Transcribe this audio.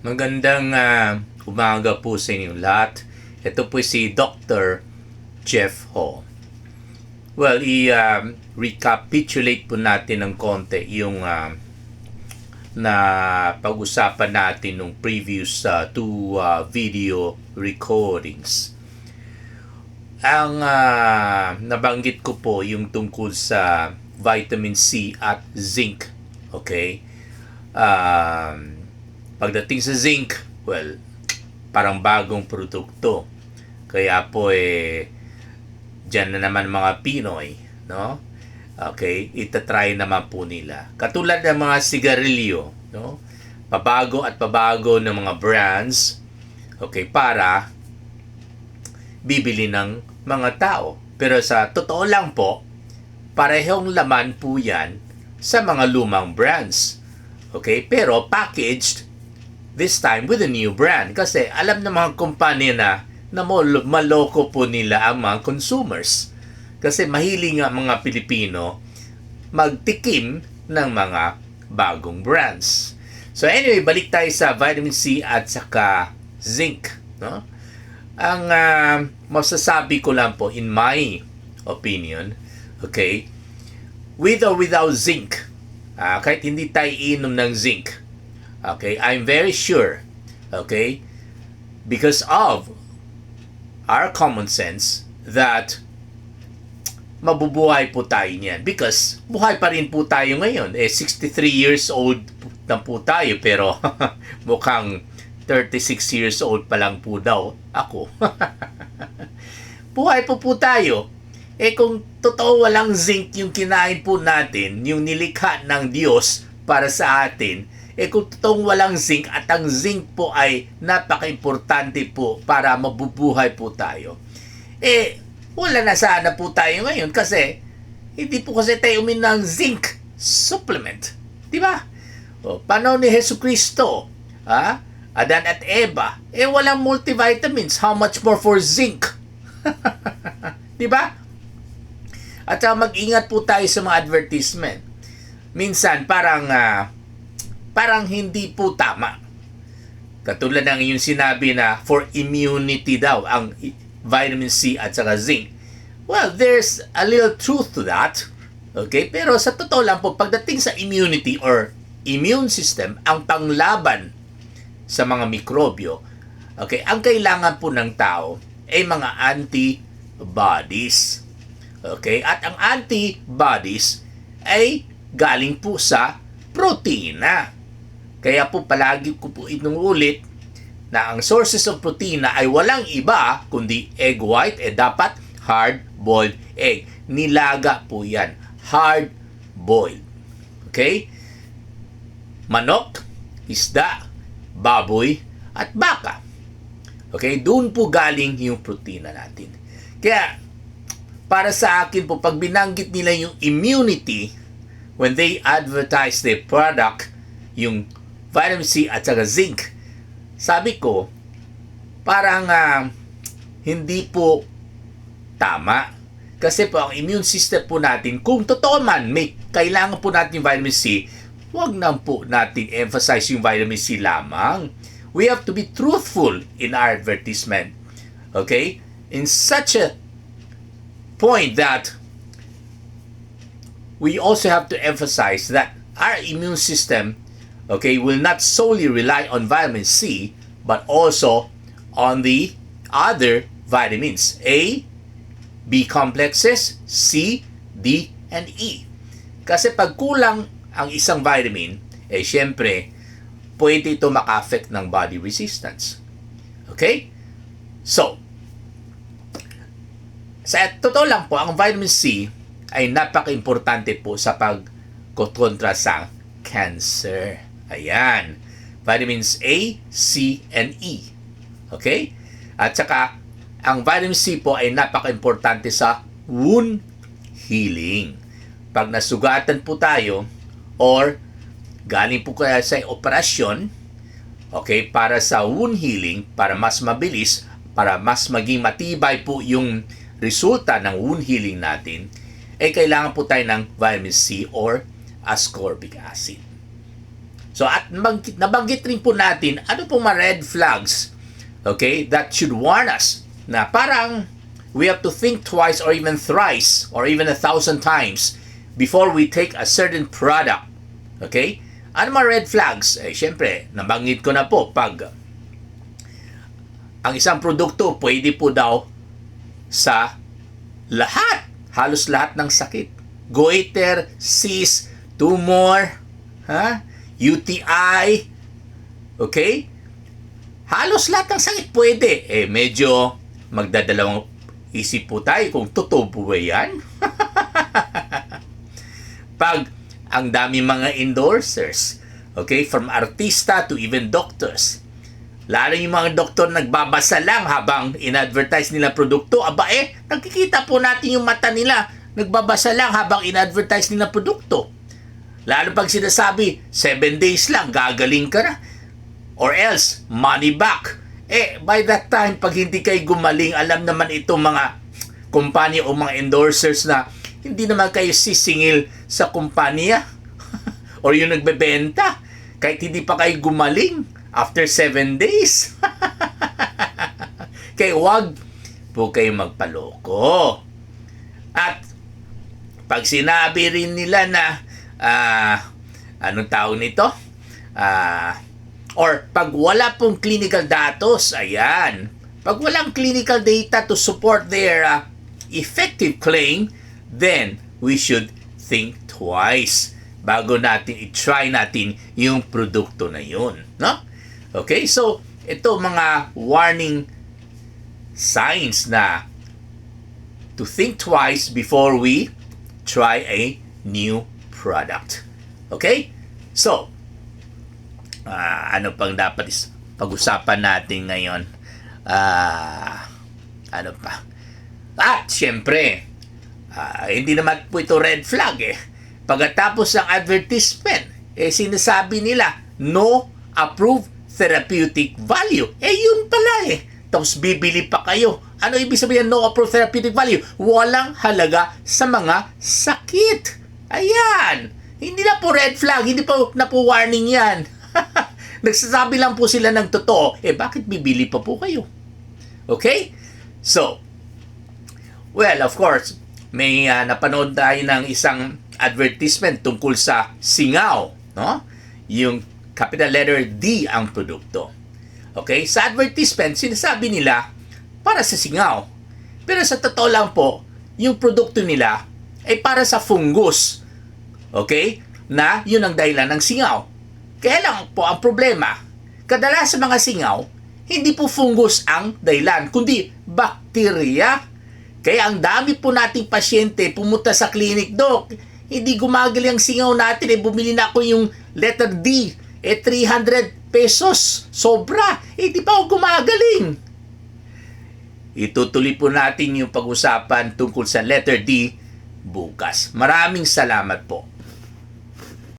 Magandang ah, umaga po sa inyong lahat. Ito po si Dr. Jeff Ho. Well, i-recapitulate po natin ng konti yung ah, na pag-usapan natin nung previous ah, two ah, video recordings. Ang ah, nabanggit ko po yung tungkol sa vitamin C at zinc. Okay? Um, pagdating sa zinc, well, parang bagong produkto. Kaya po eh, dyan na naman mga Pinoy, no? Okay, itatry naman po nila. Katulad ng mga sigarilyo, no? Pabago at pabago ng mga brands, okay, para bibili ng mga tao. Pero sa totoo lang po, parehong laman po yan sa mga lumang brands. Okay, pero packaged this time with a new brand. Kasi alam ng mga kumpanya na na mal- maloko po nila ang mga consumers. Kasi mahiling nga mga Pilipino magtikim ng mga bagong brands. So anyway, balik tayo sa vitamin C at saka zinc. No? Ang ah, masasabi ko lang po, in my opinion, okay, with or without zinc, ah, kahit hindi tayo inom ng zinc, Okay, I'm very sure, okay, because of our common sense that mabubuhay po tayo niyan. Because buhay pa rin po tayo ngayon. Eh, 63 years old na po tayo pero mukhang 36 years old pa lang po daw ako. buhay po po tayo. Eh kung totoo walang zinc yung kinain po natin, yung nilikha ng Diyos para sa atin, eh kung walang zinc at ang zinc po ay napaka-importante po para mabubuhay po tayo, eh wala na sana po tayo ngayon kasi hindi po kasi tayo umin ng zinc supplement. Di ba? O, panahon ni Heso Kristo, ha? Adan at Eva, eh walang multivitamins. How much more for zinc? Di ba? At saka mag-ingat po tayo sa mga advertisement. Minsan parang ah, parang hindi po tama. Katulad ng yung sinabi na for immunity daw ang vitamin C at saka zinc. Well, there's a little truth to that. Okay? Pero sa totoo lang po, pagdating sa immunity or immune system, ang panglaban sa mga mikrobyo, okay, ang kailangan po ng tao ay mga antibodies. Okay? At ang antibodies ay galing po sa protina. Kaya po palagi ko po inuulit na ang sources of protina ay walang iba kundi egg white eh dapat hard-boiled egg. Nilaga po yan. Hard-boiled. Okay? Manok, isda, baboy, at baka. Okay? Doon po galing yung protina natin. Kaya, para sa akin po, pag binanggit nila yung immunity, when they advertise their product, yung vitamin C at saka zinc, sabi ko, parang ah, hindi po tama. Kasi po ang immune system po natin, kung totoo man may kailangan po natin yung vitamin C, wag na po natin emphasize yung vitamin C lamang. We have to be truthful in our advertisement. Okay? In such a point that we also have to emphasize that our immune system okay will not solely rely on vitamin C but also on the other vitamins A, B complexes, C, D, and E. Kasi pag kulang ang isang vitamin, eh syempre, pwede ito maka-affect ng body resistance. Okay? So, sa totoo lang po, ang vitamin C ay napaka-importante po sa pagkontra sa cancer. Ayan. Vitamins A, C, and E. Okay? At saka, ang vitamin C po ay napaka-importante sa wound healing. Pag nasugatan po tayo or galing po kaya sa operasyon, okay, para sa wound healing, para mas mabilis, para mas maging matibay po yung resulta ng wound healing natin, eh kailangan po tayo ng vitamin C or ascorbic acid. So at nabanggit, nabanggit rin po natin ano pong mga red flags okay that should warn us na parang we have to think twice or even thrice or even a thousand times before we take a certain product. Okay? Ano mga red flags? Eh, syempre, nabanggit ko na po pag ang isang produkto pwede po daw sa lahat, halos lahat ng sakit. Goiter, cyst, tumor, ha? UTI, okay? Halos lahat ng sakit pwede. Eh, medyo magdadalawang isip po tayo kung totoo po ba yan. Pag ang dami mga endorsers, okay, from artista to even doctors, lalo yung mga doktor nagbabasa lang habang in-advertise nila produkto, aba eh, nakikita po natin yung mata nila, nagbabasa lang habang in-advertise nila produkto. Lalo pag sinasabi, 7 days lang, gagaling ka na. Or else, money back. Eh, by that time, pag hindi kayo gumaling, alam naman itong mga kumpanya o mga endorsers na hindi naman kayo sisingil sa kumpanya or yung nagbebenta kahit hindi pa kayo gumaling after 7 days. Kaya wag po kayo magpaloko. At pag sinabi rin nila na ah anong tawag nito? Ah or pag wala pong clinical datos, ayan. Pag walang clinical data to support their ah, effective claim, then we should think twice bago natin i-try natin yung produkto na yun. No? Okay, so ito mga warning signs na to think twice before we try a new product. Okay? So, ah, ano pang dapat is pag-usapan natin ngayon? Ah, ano pa? At, syempre, ah, hindi naman po ito red flag eh. Pagkatapos ng advertisement, eh sinasabi nila, no approved therapeutic value. Eh yun pala eh. Tapos bibili pa kayo. Ano ibig sabihin no approved therapeutic value? Walang halaga sa mga sakit. Ayan. Hindi na po red flag, hindi po na po warning yan. Nagsasabi lang po sila ng totoo. Eh bakit bibili pa po kayo? Okay? So, well, of course, may uh, napanood tayo ng isang advertisement tungkol sa singaw, no? Yung capital letter D ang produkto. Okay? Sa advertisement, sinasabi nila para sa singaw. Pero sa totoo lang po, yung produkto nila ay para sa fungus. Okay? Na yun ang dahilan ng singaw. Kaya lang po ang problema, kadalas sa mga singaw, hindi po fungus ang dahilan, kundi bakterya. Kaya ang dami po nating pasyente pumunta sa clinic, Dok, hindi gumagaling ang singaw natin, eh, bumili na ako yung letter D, eh 300 pesos, sobra, eh di pa ako gumagaling. Itutuloy po natin yung pag-usapan tungkol sa letter D bukas. Maraming salamat po.